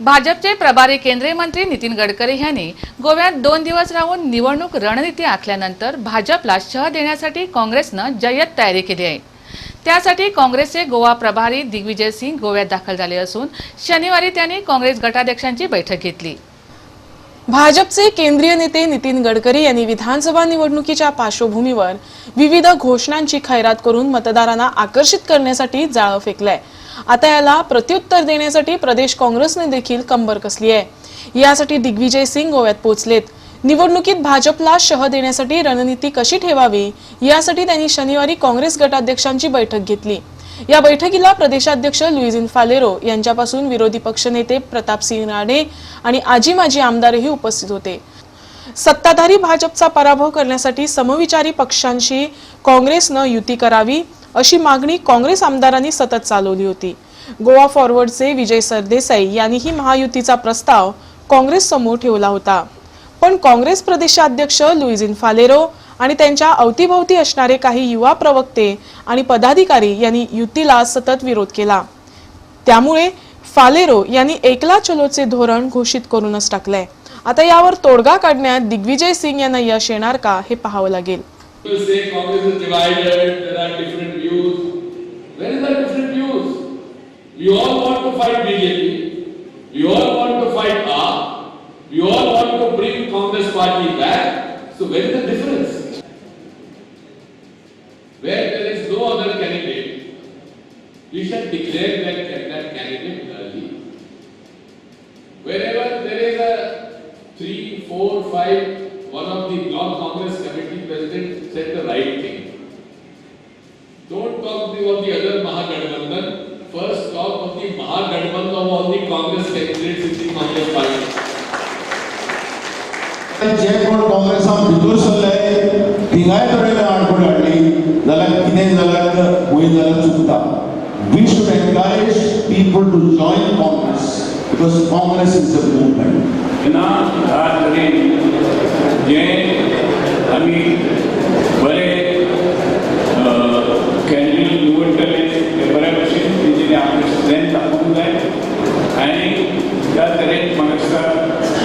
भाजपचे प्रभारी केंद्रीय मंत्री नितीन गडकरी यांनी गोव्यात दोन दिवस राहून निवडणूक रणनीती आखल्यानंतर भाजपला शह देण्यासाठी काँग्रेसनं जय्यत तयारी केली आहे. त्यासाठी काँग्रेसचे गोवा प्रभारी दिग्विजय सिंग गोव्यात दाखल झाले असून शनिवारी त्यांनी काँग्रेस गटाध्यक्षांची बैठक घेतली. भाजपचे केंद्रीय नेते नितीन गडकरी यांनी विधानसभा निवडणुकीच्या पार्श्वभूमीवर विविध घोषणांची खैरात करून मतदारांना आकर्षित करण्यासाठी जाळं फेकलंय. आता याला प्रत्युत्तर देण्यासाठी प्रदेश काँग्रेसने देखील कंबर कसली आहे. यासाठी दिग्विजय सिंग गोव्यात पोहोचलेत निवडणुकीत भाजपला शह देण्यासाठी रणनीती कशी ठेवावी यासाठी त्यांनी शनिवारी काँग्रेस गटाध्यक्षांची बैठक घेतली. या बैठकीला प्रदेशाध्यक्ष लुईझिन फालेरो यांच्यापासून विरोधी पक्षनेते प्रतापसिंह राणे आणि आजी माजी आमदारही उपस्थित होते. सत्ताधारी भाजपचा पराभव करण्यासाठी समविचारी पक्षांशी काँग्रेसनं युती करावी अशी मागणी काँग्रेस आमदारांनी सतत चालवली होती. गोवा फॉरवर्डचे विजय सरदेसाई यांनीही महायुतीचा प्रस्ताव काँग्रेस समोर ठेवला होता. पण काँग्रेस प्रदेशाध्यक्ष लुईझिन फालेरो आणि त्यांच्या अवतीभोवती असणारे काही युवा प्रवक्ते आणि पदाधिकारी यांनी युतीला सतत विरोध केला. त्यामुळे फालेरो यांनी एकला चलोचे धोरण घोषित करूनच टाकलंय. आता यावर तोडगा काढण्यात दिग्विजय सिंग यांना यश येणार का हे पाहावं लागेल. So where is the difference? We shall declare that, that candidate early. Wherever there is a three, four, five, one of the block Congress committee president said the right thing. Don't talk of the other Mahagathbandhan. First talk of the Mahagathbandhan of all the Congress candidates in the Congress party. जे कोण काँग्रेसान भितर सरले थिंगाय join Congress because Congress is a movement ना तरेन जे बरे candidate निवडटले ते बऱ्या भशेन तेजेर आपले स्ट्रेंथ दाखोवंक जाय आनी त्या तरेन म्हाका दिसता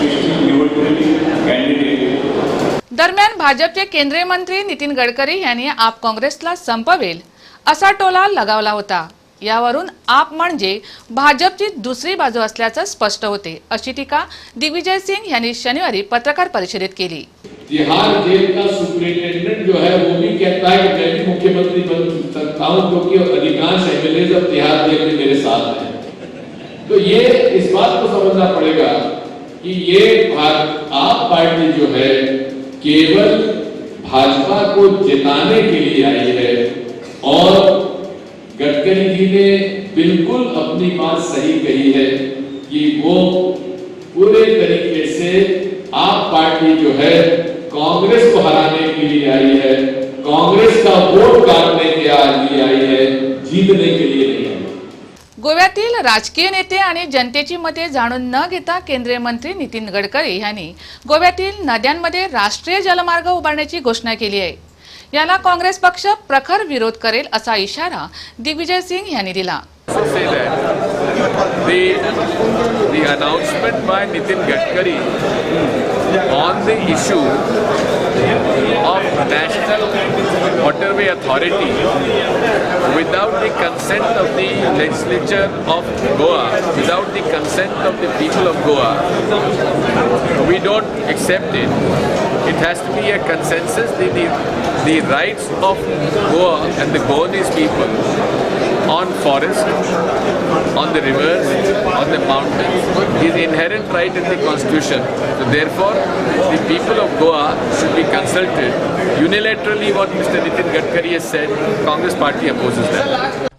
बेश्टी निवडटली कॅन्डिडेट दरम्यान भाजपचे केंद्रीय मंत्री नितीन गडकरी यांनी आप काँग्रेसला संपवेल असा टोला लगावला होता. यावरून आप म्हणजे भाजपची दुसरी बाजू असल्याचं स्पष्ट होते. अशी टीका दिग्विजय सिंग यांनी शनिवारी पत्रकार परिषदेत केली. तिहार जेल का सुप्रिंटेंडेंट जो है वो भी कहता है कि मैं भी मुख्यमंत्री बन सकता हूँ क्योंकि अधिकांश एमएलए अब तिहार जेल में मेरे साथ हैं। तो ये इस बात को समझना पड़ेगा कि ये भार- आप पार्टी जो है केवल भाजपा को जिताने के लिए आई है और गडकरी जी ने बिल्कुल अपनी बात सही कही है कि वो पूरे तरीके से आप पार्टी जो है कांग्रेस को हराने के लिए आई है कांग्रेस का वोट काटने के लिए आई है जीतने के लिए नहीं गोव्यातील राजकीय नेते आणि जनतेची मते जाणून न घेता केंद्रीय मंत्री नितीन गडकरी यांनी गोव्यातील नद्यांमध्ये राष्ट्रीय जलमार्ग उभारण्याची घोषणा केली आहे. याला काँग्रेस पक्ष प्रखर विरोध करेल असा इशारा दिग्विजय सिंग यांनी दिला The, the announcement by Nitin Gadkari. The issue of National Waterway Authority without the consent of the legislature of Goa, without the consent of the people of Goa, we don't accept it. It has to be a consensus. The, the, the rights of Goa and the Goanese people on forest, on the rivers, on the mountains is inherent right in the constitution. So therefore, the people of Goa should be consulted. Unilaterally, what Mr. Nitin Gadkari has said, Congress party opposes that.